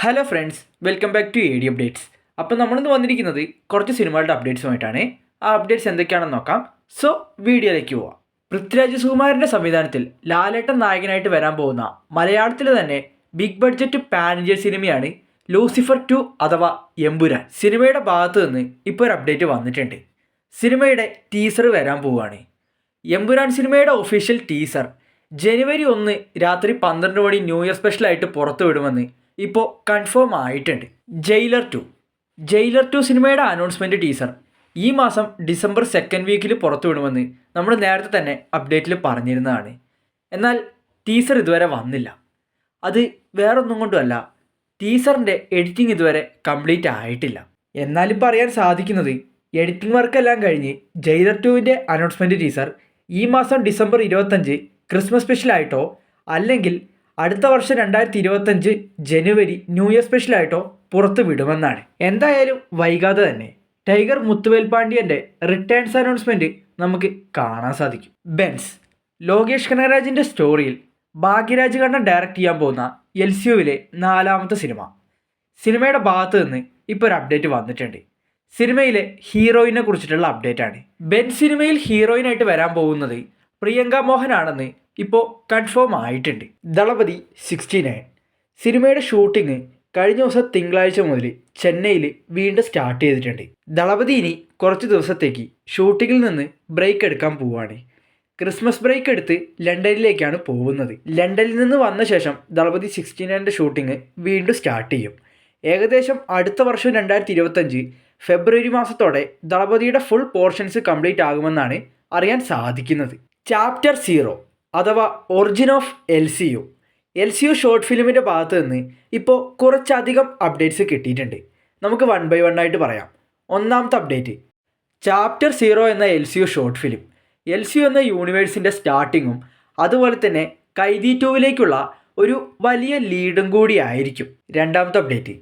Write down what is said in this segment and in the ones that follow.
Hello friends welcome back to A D updates അപ്പോൾ നമ്മളിന്ന് വന്നിരിക്കുന്നത് കുറച്ച് സിനിമകളുടെ അപ്ഡേറ്റ്സുമായിട്ടാണ് ആ അപ്ഡേറ്റ്സ് എന്തൊക്കെയാണെന്ന് നോക്കാം. സോ വീഡിയോയിലേക്ക് പോവാം. പൃഥ്വിരാജ് സുകുമാരന്റെ സംവിധാനത്തിൽ ലാലേട്ടൻ നായകനായിട്ട് വരാൻ പോകുന്ന മലയാളത്തിലെ തന്നെ ബിഗ് ബഡ്ജറ്റ് പാൻ സിനിമയാണ് ലൂസിഫർ ടു അഥവാ എമ്പുരാൻ സിനിമയുടെ ഭാഗത്ത് നിന്ന് ഇപ്പോൾ ഒരു അപ്ഡേറ്റ് വന്നിട്ടുണ്ട്. സിനിമയുടെ ടീസർ വരാൻ പോവുകയാണ്. എമ്പുരാൻ സിനിമയുടെ ഒഫീഷ്യൽ ടീസർ ജനുവരി ഒന്ന് രാത്രി പന്ത്രണ്ട് മണി ന്യൂ ഇയർ സ്പെഷ്യലായിട്ട് പുറത്തു വിടുമെന്ന് ഇപ്പോൾ കൺഫേം ആയിട്ടുണ്ട്. ജയിലർ ടു ജയിലർ ടു സിനിമയുടെ അനൗൺസ്മെന്റ് ടീസർ ഈ മാസം ഡിസംബർ സെക്കൻഡ് വീക്കിൽ പുറത്തു വിടുമെന്ന് നമ്മൾ നേരത്തെ തന്നെ അപ്ഡേറ്റിൽ പറഞ്ഞിരുന്നതാണ്. എന്നാൽ ടീസർ ഇതുവരെ വന്നില്ല. അത് വേറൊന്നും കൊണ്ടുമല്ല ടീസറിന്റെ എഡിറ്റിംഗ് ഇതുവരെ കംപ്ലീറ്റ് ആയിട്ടില്ല. എന്നാലും പറയാൻ സാധിക്കുന്നത് എഡിറ്റിംഗ് വർക്കെല്ലാം കഴിഞ്ഞ് ജയിലർ ടുവിന്റെ അനൗൺസ്മെന്റ് ടീസർ ഈ മാസം ഡിസംബർ ഇരുപത്തഞ്ച് ക്രിസ്മസ് സ്പെഷ്യലായിട്ടോ അല്ലെങ്കിൽ അടുത്ത വർഷം രണ്ടായിരത്തി ഇരുപത്തഞ്ച് ജനുവരി ന്യൂ ഇയർ സ്പെഷ്യലായിട്ടോ പുറത്തു വിടുമെന്നാണ്. എന്തായാലും വൈകാതെ തന്നെ ടൈഗർ മുത്തുവേൽ പാണ്ഡ്യന്റെ റിട്ടേൺസ് അനൗൺസ്മെന്റ് നമുക്ക് കാണാൻ സാധിക്കും. ബെൻസ് ലോകേഷ് കനകരാജിന്റെ സ്റ്റോറിയിൽ ഭാഗ്യരാജ് കണ്ണൻ ഡയറക്റ്റ് ചെയ്യാൻ പോകുന്ന എൽ സി യുവിലെ നാലാമത്തെ സിനിമ. സിനിമയുടെ ഭാഗത്ത് നിന്ന് ഇപ്പോൾ ഒരു അപ്ഡേറ്റ് വന്നിട്ടുണ്ട്. സിനിമയിലെ ഹീറോയിനെ കുറിച്ചിട്ടുള്ള അപ്ഡേറ്റ് ആണ്. ബെൻ സിനിമയിൽ ഹീറോയിനായിട്ട് വരാൻ പോകുന്നത് പ്രിയങ്ക മോഹനാണെന്ന് ഇപ്പോൾ കൺഫേം ആയിട്ടുണ്ട്. ദളപതി സിക്സ്റ്റി നയൻ സിനിമയുടെ ഷൂട്ടിംഗ് കഴിഞ്ഞ ദിവസം തിങ്കളാഴ്ച മുതൽ ചെന്നൈയിൽ വീണ്ടും സ്റ്റാർട്ട് ചെയ്തിട്ടുണ്ട്. ദളപതി ഇനി കുറച്ച് ദിവസത്തേക്ക് ഷൂട്ടിങ്ങിൽ നിന്ന് ബ്രേക്ക് എടുക്കാൻ പോവുകയാണ് ക്രിസ്മസ് ബ്രേക്ക് എടുത്ത് ലണ്ടനിലേക്കാണ് പോകുന്നത്. ലണ്ടനിൽ നിന്ന് വന്ന ശേഷം ദളപതി സിക്സ്റ്റി നയന്റെ ഷൂട്ടിംഗ് വീണ്ടും സ്റ്റാർട്ട് ചെയ്യും. ഏകദേശം അടുത്ത വർഷം രണ്ടായിരത്തി ഇരുപത്തഞ്ച് ഫെബ്രുവരി മാസത്തോടെ ദളപതിയുടെ ഫുൾ പോർഷൻസ് കംപ്ലീറ്റ് ആകുമെന്നാണ് അറിയാൻ സാധിക്കുന്നത്. ചാപ്റ്റർ സീറോ അഥവാ origin of L C U L C U short ഫിലിമിന്റെ ഭാഗത്ത് നിന്ന് ഇപ്പോൾ കുറച്ചധികം അപ്ഡേറ്റ്സ് കിട്ടിയിട്ടുണ്ട്. നമുക്ക് വൺ ബൈ വൺ ആയിട്ട് പറയാം. ഒന്നാമത്തെ അപ്ഡേറ്റ് ചാപ്റ്റർ സീറോ എന്ന L C U short film L C U എന്ന യൂണിവേഴ്സിന്റെ സ്റ്റാർട്ടിങ്ങും അതുപോലെ തന്നെ കൈദി ടൂവിലേക്കുള്ള ഒരു വലിയ ലീഡും കൂടി ആയിരിക്കും. രണ്ടാമത്തെ അപ്ഡേറ്റ്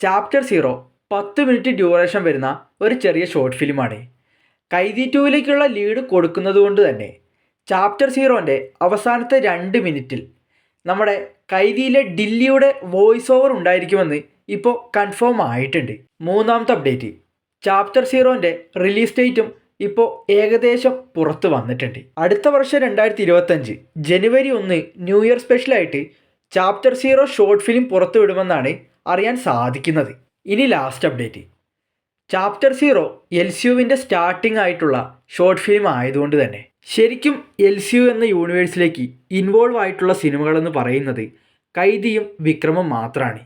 ചാപ്റ്റർ സീറോ പത്ത് മിനിറ്റ് ഡ്യൂറേഷൻ വരുന്ന ഒരു ചെറിയ ഷോർട്ട് ഫിലിമാണ് കൈതി ടൂവിലേക്കുള്ള ലീഡ് കൊടുക്കുന്നത് കൊണ്ട് തന്നെ ചാപ്റ്റർ സീറോന്റെ അവസാനത്തെ രണ്ട് മിനിറ്റിൽ നമ്മുടെ കൈദിയിലെ ഡില്ലിയുടെ വോയിസ് ഓവർ ഉണ്ടായിരിക്കുമെന്ന് ഇപ്പോൾ കൺഫേം ആയിട്ടുണ്ട്. മൂന്നാമത്തെ അപ്ഡേറ്റ് ചാപ്റ്റർ സീറോന്റെ റിലീസ് ഡേറ്റും ഇപ്പോൾ ഏകദേശം പുറത്ത് വന്നിട്ടുണ്ട്. അടുത്ത വർഷം രണ്ടായിരത്തി ഇരുപത്തഞ്ച് ജനുവരി ഒന്ന് ന്യൂ ഇയർ സ്പെഷ്യലായിട്ട് ചാപ്റ്റർ സീറോ ഷോർട്ട് ഫിലിം പുറത്തു വിടുമെന്നാണ് അറിയാൻ സാധിക്കുന്നത്. ഇനി last update chapter zero L C യുവിന്റെ starting ആയിട്ടുള്ള ഷോർട്ട് ഫിലിം ആയതുകൊണ്ട് തന്നെ. ശരിക്കും എൽ സി യു എന്ന യൂണിവേഴ്സിലേക്ക് ഇൻവോൾവ് ആയിട്ടുള്ള സിനിമകളെന്ന് പറയുന്നത് കൈദിയും വിക്രമും മാത്രമാണ്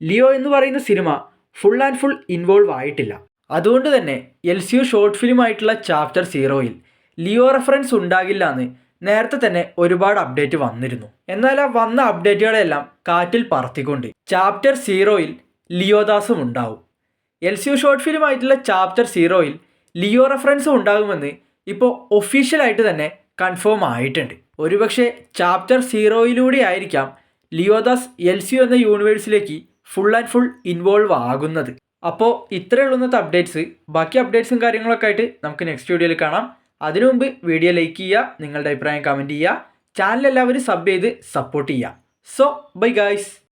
ലിയോ എന്ന് പറയുന്ന സിനിമ ഫുൾ ആൻഡ് ഫുൾ ഇൻവോൾവ് ആയിട്ടില്ല. അതുകൊണ്ട് തന്നെ എൽ സി യു ഷോർട്ട് ഫിലിമായിട്ടുള്ള ചാപ്റ്റർ സീറോയിൽ ലിയോ റെഫറൻസ് ഉണ്ടാകില്ല എന്ന് നേരത്തെ തന്നെ ഒരുപാട് അപ്ഡേറ്റ് വന്നിരുന്നു. എന്നാൽ ആ വന്ന അപ്ഡേറ്റുകളെല്ലാം കാറ്റിൽ പറത്തിക്കൊണ്ട് ചാപ്റ്റർ സീറോയിൽ ലിയോദാസും ഉണ്ടാവും. എൽ സി യു ഷോർട്ട് ഫിലിമായിട്ടുള്ള ചാപ്റ്റർ സീറോയിൽ ലിയോ റെഫറൻസും ഉണ്ടാകുമെന്ന് ഇപ്പോൾ ഒഫീഷ്യലായിട്ട് തന്നെ കൺഫേം ആയിട്ടുണ്ട്. ഒരുപക്ഷെ ചാപ്റ്റർ സീറോയിലൂടെ ആയിരിക്കാം ലിയോദാസ് എൽ സി എന്ന യൂണിവേഴ്സിലേക്ക് ഫുൾ ആൻഡ് ഫുൾ ഇൻവോൾവ് ആകുന്നത്. അപ്പോൾ ഇത്രയുള്ള ഇന്നത്തെ അപ്ഡേറ്റ്സ് ബാക്കി അപ്ഡേറ്റ്സും കാര്യങ്ങളൊക്കെ ആയിട്ട് നമുക്ക് നെക്സ്റ്റ് വീഡിയോയിൽ കാണാം. അതിനു മുമ്പ് വീഡിയോ ലൈക്ക് ചെയ്യുക നിങ്ങളുടെ അഭിപ്രായം കമന്റ് ചെയ്യുക ചാനൽ എല്ലാവരും സബ് ചെയ്ത് സപ്പോർട്ട് ചെയ്യുക. So bye guys